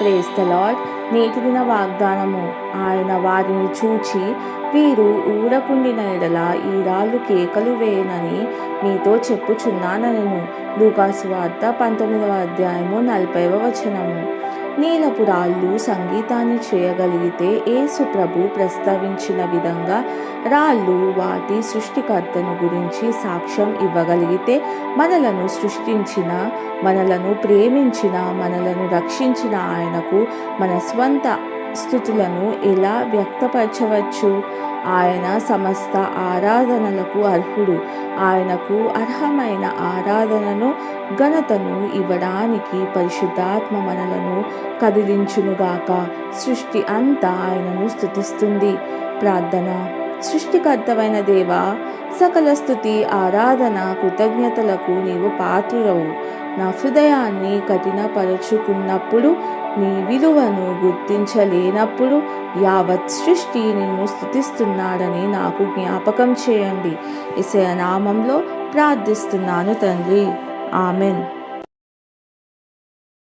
Praise the lord నేటి దిన వాగ్దానము. ఆయన వారిని చూచి వీరు ఊరకుండిన ఎడల ఈ రాళ్ళు కేకలు వేయనని మీతో చెప్పుచున్నానను లూకాసు వార్త పంతొమ్మిదవ అధ్యాయము నలభైవ వచనము. నీలపు రాళ్ళు సంగీతాన్ని చేయగలిగితే యేసు ప్రభు ప్రస్తావించిన విధంగా రాళ్ళు వాటి సృష్టికర్తను గురించి సాక్ష్యం ఇవ్వగలిగితే మనలను సృష్టించిన మనలను ప్రేమించిన మనలను రక్షించిన ఆయనకు మన స్వంత స్థుతులను ఎలా వ్యక్తపరచవచ్చు? ఆయన సమస్త ఆరాధనలకు అర్హుడు. ఆయనకు అర్హమైన ఆరాధనను ఘనతను ఇవ్వడానికి పరిశుద్ధాత్మ మనలను కదిలించునుగాక. సృష్టి అంతా ఆయనను స్థుతిస్తుంది. ప్రార్థన. సృష్టికర్తమైన దేవా సకల స్థుతి ఆరాధన కృతజ్ఞతలకు నీవు పాత్రుడవు నా హృదయాన్ని కఠినపరుచుకున్నప్పుడు నీ విలువను గుర్తించలేనప్పుడు యావత్ సృష్టి నిన్ను స్థుతిస్తున్నాడని నాకు జ్ఞాపకం చేయండి. ఇసయ నామంలో ప్రార్థిస్తున్నాను తండ్రి. ఆమెన్.